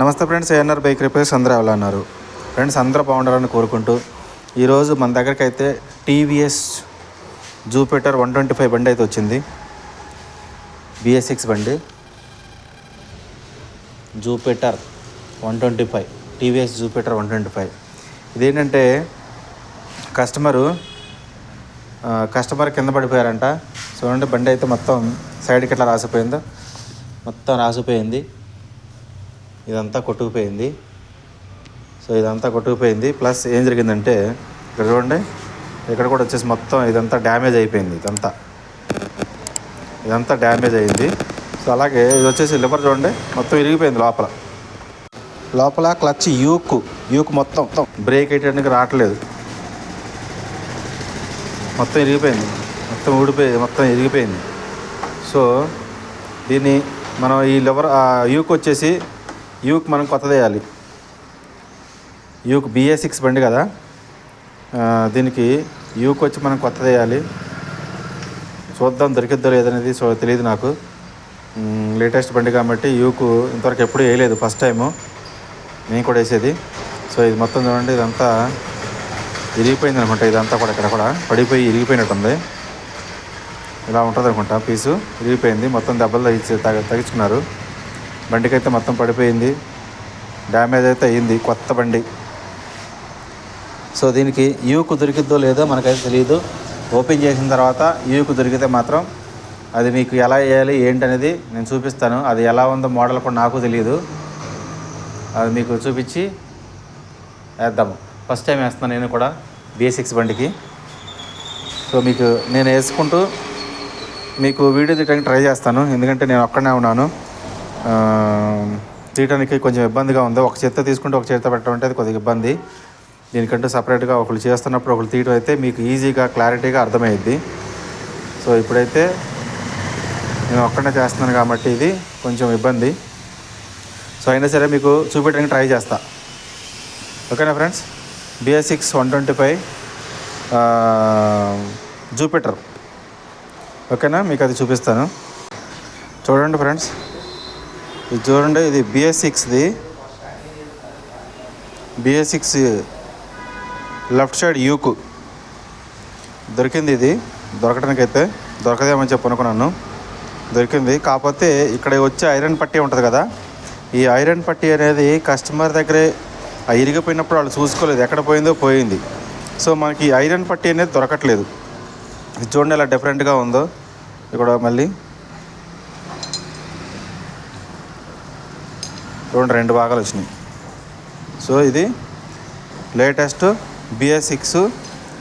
నమస్తే friends ANR bike repairs అందరూ ఎలా ఉన్నారు ఫ్రెండ్స్ అందరూ బాగుండాలని కోరుకుంటూ ఈరోజు మన దగ్గరికి అయితే TVS Jupiter one twenty five బండి అయితే వచ్చింది. బిఎస్ సిక్స్ బండి. Jupiter one twenty five. TVS Jupiter one twenty five. ఇదేంటంటే కస్టమరు కస్టమర్ కింద పడిపోయారంట. చూడండి బండి అయితే మొత్తం సైడ్కి ఇట్లా రాసిపోయిందో. మొత్తం రాసిపోయింది. ఇదంతా కొట్టుకుపోయింది. సో ఇదంతా కొట్టుకుపోయింది. ప్లస్ ఏం జరిగిందంటే ఇక్కడ చూడండి ఇక్కడ కూడా వచ్చేసి మొత్తం ఇదంతా డ్యామేజ్ అయిపోయింది ఇదంతా. ఇదంతా డ్యామేజ్ అయింది. సో అలాగే ఇది వచ్చేసి లివర్ చూడండి మొత్తం ఇరిగిపోయింది లోపల. లోపల క్లచ్ యూక్ యూక్ మొత్తం మొత్తం బ్రేక్ వేయడానికి రావట్లేదు. మొత్తం ఇరిగిపోయింది మొత్తం ఊడిపోయి మొత్తం ఇరిగిపోయింది. సో దీన్ని మనం ఈ లివర్ యూక్ వచ్చేసి యూక్ మనం కొత్తది వేయాలి. యూక్ బిఏ సిక్స్ బండి కదా. దీనికి యూక్ వచ్చి మనం కొత్తది వేయాలి. చూద్దాం దొరికిద్దో లేదనేది సో తెలియదు నాకు. లేటెస్ట్ బండి కాబట్టి యూకు ఇంతవరకు ఎప్పుడు వేయలేదు ఫస్ట్ టైము. నేను కూడా వేసేది. సో ఇది మొత్తం చూడండి ఇదంతా ఇరిగిపోయింది అనమాట ఇదంతా కూడా ఇక్కడ కూడా పడిపోయి ఇరిగిపోయినట్టుంది ఇలా ఉంటుంది అనుకుంటా పీసు ఇరిగిపోయింది మొత్తం దెబ్బలు తగిచి తగ్గించుకున్నారు బండికి అయితే మొత్తం పడిపోయింది. డ్యామేజ్ అయితే అయ్యింది. కొత్త బండి. సో దీనికి యూకు దొరికిద్దో లేదో మనకైతే తెలియదు ఓపెన్ చేసిన తర్వాత యూకు దొరికితే మాత్రం అది మీకు ఎలా వేయాలి ఏంటనేది నేను చూపిస్తాను. అది ఎలా ఉందో మోడల్ కూడా నాకు తెలియదు అది మీకు చూపించి వేద్దాము. ఫస్ట్ టైం వేస్తున్నాను నేను కూడా బేసిక్స్ బండికి. సో మీకు నేను వేసుకుంటూ మీకు వీడియో తీయడానికి ట్రై చేస్తాను. ఎందుకంటే నేను ఒక్కడనే ఉన్నాను. తీయడానికి కొంచెం ఇబ్బందిగా ఉంది. ఒక చేత్తో తీసుకుంటే ఒక చేత్తో పెట్టడం అంటే అది కొద్దిగా ఇబ్బంది. దీనికంటూ సపరేట్గా ఒకళ్ళు చేస్తున్నప్పుడు ఒకళ్ళు తీయడం అయితే మీకు ఈజీగా క్లారిటీగా అర్థమయ్యిద్ది. సో ఇప్పుడైతే నేను ఒక్కడే చేస్తున్నాను కాబట్టి ఇది కొంచెం ఇబ్బంది. సో అయినా సరే మీకు చూపించడానికి ట్రై చేస్తా. ఓకేనా friends? BS six one twenty five Jupiter. ఓకేనా? మీకు అది చూపిస్తాను. చూడండి ఫ్రెండ్స్. ఇది చూడండి ఇది బిఎస్ సిక్స్ది బిఎస్ సిక్స్ లెఫ్ట్ సైడ్ యూకు దొరికింది ఇది. దొరకడానికి అయితే దొరకదేమని చెప్పి అనుకున్నాను. దొరికింది. కాకపోతే ఇక్కడ వచ్చే ఐరన్ పట్టీ ఉంటుంది కదా ఈ ఐరన్ పట్టీ అనేది కస్టమర్ దగ్గరే ఇరిగిపోయినప్పుడు వాళ్ళు చూసుకోలేదు ఎక్కడ పోయిందో పోయింది. సో మనకి ఐరన్ పట్టీ అనేది దొరకట్లేదు. ఇది చూడండి ఇలా డిఫరెంట్గా ఉందో. ఇక్కడ మళ్ళీ చూడండి రెండు భాగాలు వచ్చినాయి. సో ఇది లేటెస్ట్ బిఎస్ సిక్స్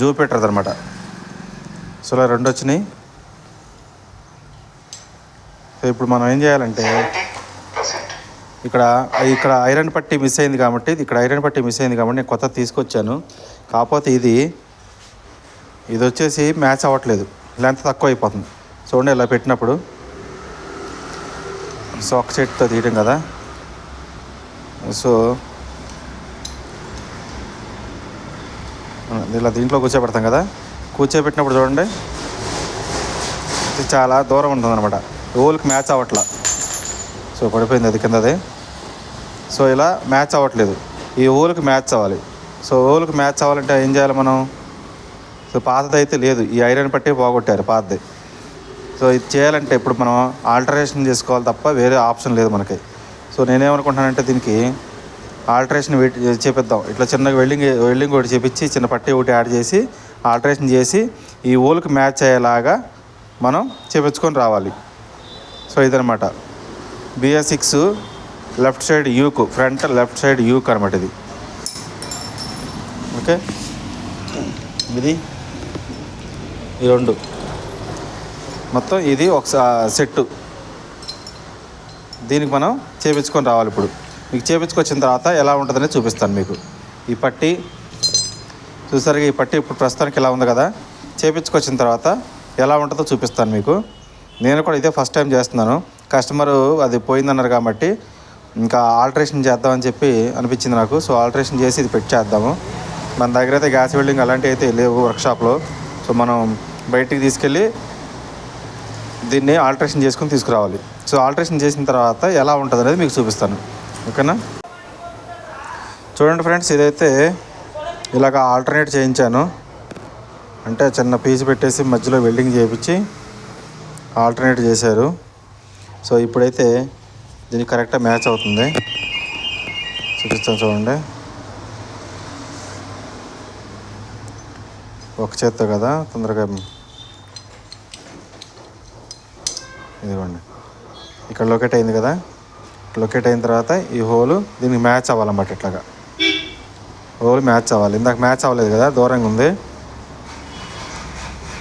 జూపిటర్ అనమాట సో ఇలా రెండు వచ్చినాయి. సో ఇప్పుడు మనం ఏం చేయాలంటే ఇక్కడ ఇక్కడ ఐరన్ పట్టి మిస్ అయింది కాబట్టి ఇక్కడ ఐరన్ పట్టి మిస్ అయింది కాబట్టి నేను కొత్త తీసుకొచ్చాను. కాకపోతే ఇది ఇది వచ్చేసి మ్యాచ్ అవ్వట్లేదు. లెంత్ తక్కువ అయిపోతుంది. చూడండి ఇలా పెట్టినప్పుడు సో ఒక చెట్టుతో తీయడం కదా. సో ఇలా దీంట్లో కూర్చోబెడతాం కదా. కూర్చోబెట్టినప్పుడు చూడండి. చాలా దూరం ఉంటుంది అనమాట ఓల్కి మ్యాచ్ అవ్వట్లా. సో పడిపోయింది అది కిందది. సో ఇలా మ్యాచ్ అవ్వట్లేదు. ఈ ఓల్కి మ్యాచ్ అవ్వాలి. సో ఓల్కి మ్యాచ్ అవ్వాలంటే ఏం చేయాలి మనం? సో పాతది అయితే లేదు. ఈ ఐరన్ పట్టి పోగొట్టారు పాతది. సో ఇది చేయాలంటే ఇప్పుడు మనం ఆల్టరేషన్ చేసుకోవాలి తప్ప వేరే ఆప్షన్ లేదు మనకి. సో నేనేమనుకుంటున్నానంటే దీనికి ఆల్టరేషన్ చేపిద్దాం. ఇట్లా చిన్నగా వెల్డింగ్ వెల్డింగ్ ఒకటి చేపించి చిన్న పట్టి ఒకటి యాడ్ చేసి ఆల్టరేషన్ చేసి ఈ ఓల్కి మ్యాచ్ అయ్యేలాగా మనం చేపించుకొని రావాలి. సో ఇదనమాట బిఎస్ సిక్స్ లెఫ్ట్ సైడ్ యూక్ ఫ్రంట్ లెఫ్ట్ సైడ్ యూక్ అనమాట ఇది. ఓకే? ఇది ఈ రెండు. మొత్తం ఇది ఒక సెట్టు. దీనికి మనం చేపించుకొని రావాలి ఇప్పుడు. మీకు చేపించుకొచ్చిన తర్వాత ఎలా ఉంటుందని చూపిస్తాను మీకు. ఈ పట్టి చూసారుగా ఈ పట్టి ఇప్పుడు ప్రస్తుతానికి ఎలా ఉంది కదా. చేపించుకొచ్చిన తర్వాత ఎలా ఉంటుందో చూపిస్తాను మీకు. నేను కూడా ఇదే ఫస్ట్ టైం చేస్తున్నాను. కస్టమరు అది పోయిందన్నారు కాబట్టి ఇంకా ఆల్టరేషన్ చేద్దామని చెప్పి అనిపించింది నాకు. సో ఆల్టరేషన్ చేసి ఇది పెట్టేద్దాము మన దగ్గర అయితే గ్యాస్ వెల్డింగ్ అలాంటివి అయితే లేవు వర్క్షాప్లో. సో మనం బయటికి తీసుకెళ్ళి దీన్ని ఆల్టరేషన్ చేసుకుని తీసుకురావాలి. సో ఆల్టరేషన్ చేసిన తర్వాత ఎలా ఉంటుంది అనేది మీకు చూపిస్తాను. ఓకేనా? చూడండి ఫ్రెండ్స్ ఇదైతే ఇలాగ ఆల్టర్నేట్ చేయించాను. అంటే చిన్న పీస్ పెట్టేసి మధ్యలో వెల్డింగ్ చేయించి ఆల్టర్నేట్ చేశారు. సో ఇప్పుడైతే దీనికి కరెక్ట్గా మ్యాచ్ అవుతుంది. చూపిస్తాను చూడండి. ఒక చేత్తో కదా తొందరగా ఇదిగోండి. ఇక్కడ లొకేట్ అయింది కదా? లొకేట్ అయిన తర్వాత ఈ హోల్ దీనికి మ్యాచ్ అవ్వాలన్నమాట ఇట్లాగా. హోల్ మ్యాచ్ అవ్వాలి. ఇందాక మ్యాచ్ అవ్వలేదు కదా? దూరంగా ఉంది.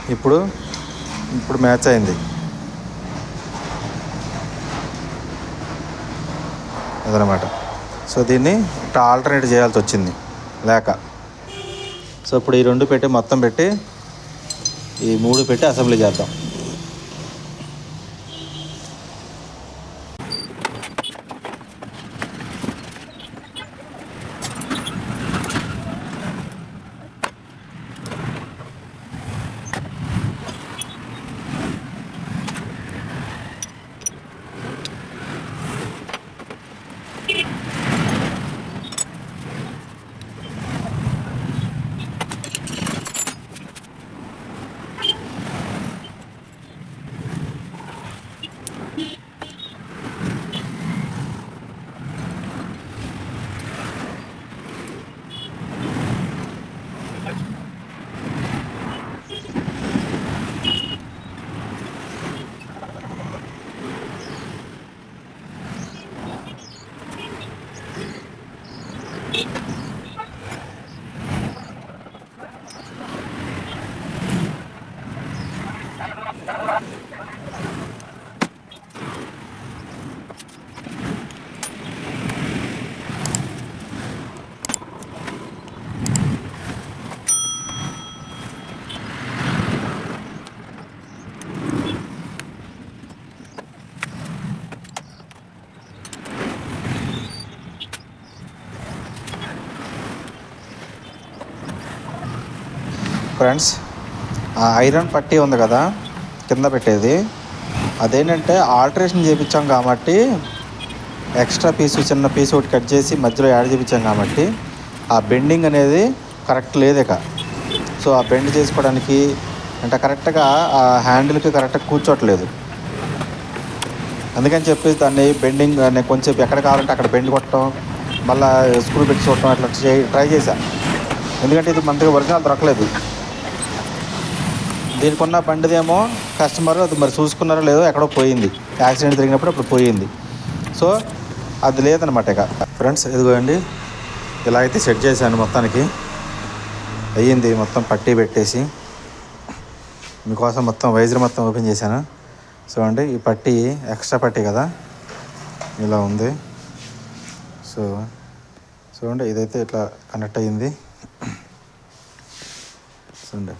ఇప్పుడు ఇప్పుడు మ్యాచ్ అయింది. అదనమాట. సో దీన్ని ఇట్లా ఆల్టర్నేట్ చేయాల్సి వచ్చింది. లేక. సో ఇప్పుడు ఈ రెండు పెట్టి మొత్తం పెట్టి ఈ మూడు పెట్టి అసెంబ్లీ చేద్దాం. ఫ్రెండ్స్ ఆ ఐరన్ పట్టీ ఉంది కదా కింద పెట్టేది. అదేంటంటే ఆల్టరేషన్ చేయించాం కాబట్టి ఎక్స్ట్రా పీసు చిన్న పీస్ ఒకటి కట్ చేసి మధ్యలో యాడ్ చేయించాం కాబట్టి ఆ బెండింగ్ అనేది కరెక్ట్ లేదు ఇక. సో ఆ బెండ్ చేసుకోవడానికి అంటే కరెక్ట్గా ఆ హ్యాండిల్కి కరెక్ట్గా కూర్చోట్లేదు అందుకని చెప్పి దాన్ని బెండింగ్ నేను కొంచెం ఎక్కడ కావాలంటే అక్కడ బెండ్ కొట్టడం మళ్ళీ స్క్రూ పెట్టి చూడటం అట్లా ట్రై చేశాను ఎందుకంటే ఇది మనకి ఒరిజినల్ దొరకలేదు. దీనికి ఉన్న బండిదేమో కస్టమర్ అది మరి చూసుకున్నారో లేదో ఎక్కడో పోయింది. యాక్సిడెంట్ జరిగినప్పుడు అప్పుడు పోయింది. సో అది లేదనమాట ఇక. ఫ్రెండ్స్ ఇదిగోండి. ఇలా అయితే సెట్ చేశాను మొత్తానికి. అయ్యింది మొత్తం పట్టీ పెట్టేసి. మీకోసం మొత్తం వైజర్ మొత్తం ఓపెన్ చేశాను. చూడండి ఈ పట్టీ ఎక్స్ట్రా పట్టీ కదా. ఇలా ఉంది. సో చూడండి ఇదైతే ఇట్లా కనెక్ట్ అయ్యింది. చూడండి.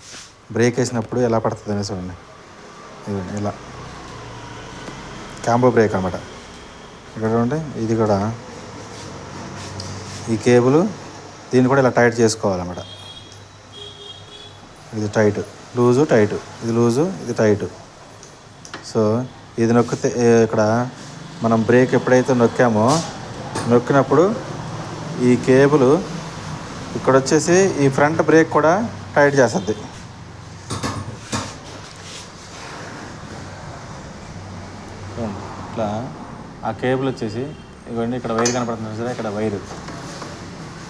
బ్రేక్ వేసినప్పుడు ఎలా పడుతుంది అనేసి చూడండి. ఇదండి ఇలా. క్యాంబో బ్రేక్ అనమాట ఇక్కడ చూడండి ఇది కూడా ఈ కేబుల్ దీన్ని కూడా ఇలా టైట్ చేసుకోవాలన్నమాట. ఇది టైట్. Loose tight. ఇది లూజు ఇది టైట్. సో ఇది నొక్కితే ఇక్కడ మనం బ్రేక్ ఎప్పుడైతే నొక్కామో నొక్కినప్పుడు ఈ కేబుల్ ఇక్కడ వచ్చేసి ఈ ఫ్రంట్ బ్రేక్ కూడా టైట్ చేస్తుంది. ఇట్లా ఆ కేబుల్ వచ్చేసి ఇవ్వండి ఇక్కడ వైర్ కనపడుతుంది సరే ఇక్కడ వైర్.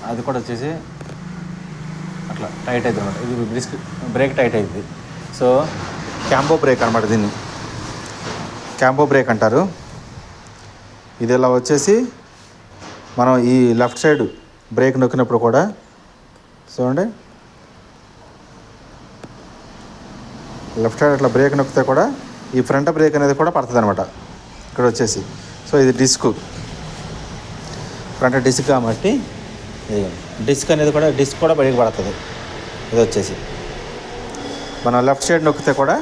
అది కూడా వచ్చేసి అట్లా టైట్ అవుతుంది అనమాట ఇది బ్రిస్క్ బ్రేక్ టైట్ అవుతుంది సో క్యాంపో బ్రేక్ అనమాట దీన్ని. క్యాంపో బ్రేక్ అంటారు. ఇది ఇలా వచ్చేసి మనం ఈ లెఫ్ట్ సైడ్ బ్రేక్ నొక్కినప్పుడు కూడా చూడండి. లెఫ్ట్ సైడ్ అట్లా బ్రేక్ నొక్కితే కూడా ఈ ఫ్రంట్ బ్రేక్ అనేది కూడా పడుతుంది అనమాట ఇక్కడ వచ్చేసి. సో ఇది డిస్క్. ఫ్రంట్ డిస్క్ కాబట్టి ఇది డిస్క్ అనేది కూడా డిస్క్ కూడా బయటకు పడుతుంది. ఇది వచ్చేసి. మనం లెఫ్ట్ సైడ్ నొక్కితే కూడా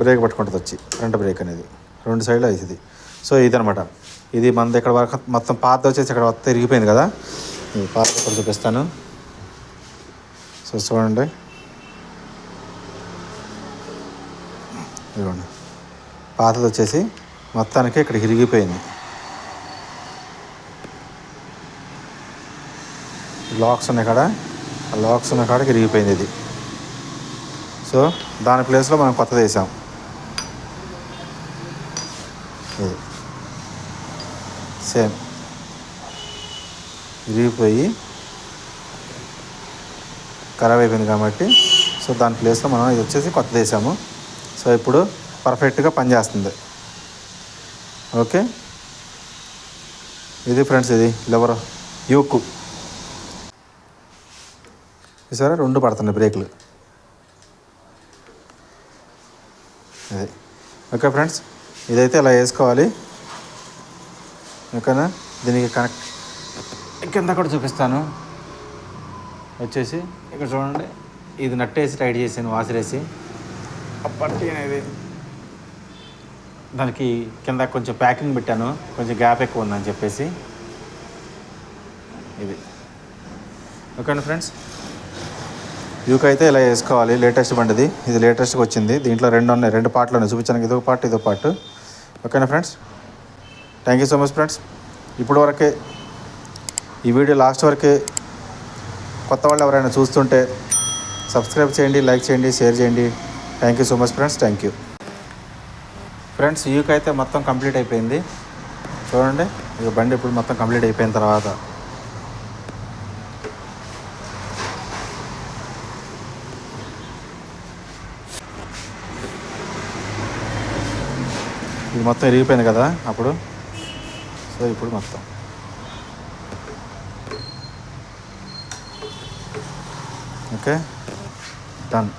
బ్రేక్ పట్టుకుంటుంది వచ్చి. ఫ్రంట్ బ్రేక్ అనేది. రెండు సైడ్లో అవుతుంది. సో ఇదనమాట ఇది మన ఇక్కడ వరకు మొత్తం పాత వచ్చేసి ఇక్కడ మొత్తం తిరిగిపోయింది కదా. పాత కూడా చూపిస్తాను. సో చూడండి. ఇదిగోండి. పాతది వచ్చేసి మొత్తానికి ఇక్కడ ఇరిగిపోయింది. లాక్స్ ఉన్నాయి కాడ? లాక్స్ ఉన్న కాడ ఇరిగిపోయింది ఇది. సో దాని ప్లేస్లో మనం కొత్తది వేసాం. సేమ్. విరిగిపోయి ఖరాబ్ అయిపోయింది కాబట్టి సో దాని ప్లేస్లో మనం ఇది వచ్చేసి కొత్త వేసాము. సో ఇప్పుడు పర్ఫెక్ట్గా పనిచేస్తుంది. ఓకే? ఇది ఫ్రెండ్స్ ఇది లెవర్ యూకు. సరే రెండు పడుతున్నాయి బ్రేకులు. అదే ఓకే ఫ్రెండ్స్? ఇదైతే ఇలా వేసుకోవాలి. ఓకేనా? దీనికి కనెక్ట్. కింద కూడా చూపిస్తాను. వచ్చేసి ఇక్కడ చూడండి. ఇది నట్టేసి టైట్ చేసాను వాసిరేసి. అప్పటి అనేది దానికి కింద కొంచెం ప్యాకింగ్ పెట్టాను. కొంచెం గ్యాప్ ఎక్కువ ఉందని చెప్పేసి. ఇది. ఓకేనా ఫ్రెండ్స్? యూక్ అయితే ఇలా వేసుకోవాలి. లేటెస్ట్ బండిది. ఇది లేటెస్ట్గా వచ్చింది. దీంట్లో రెండు ఉన్నాయి. రెండు పార్ట్లు ఉన్నాయి. చూపించాను. ఇదో పార్ట్ ఇదో పార్ట్ ఓకేనా friends? Thank you so much friends ఇప్పుడు వరకే ఈ వీడియో లాస్ట్ వరకే కొత్త వాళ్ళు ఎవరైనా చూస్తుంటే సబ్స్క్రైబ్ చేయండి లైక్ చేయండి షేర్ చేయండి. Thank you so much friends thank you friends యూకి అయితే మొత్తం కంప్లీట్ అయిపోయింది. చూడండి ఇక బండి ఇప్పుడు మొత్తం కంప్లీట్ అయిపోయిన తర్వాత. ఇది మొత్తం ఇరిగిపోయింది కదా అప్పుడు? సో ఇప్పుడు మొత్తం. Okay done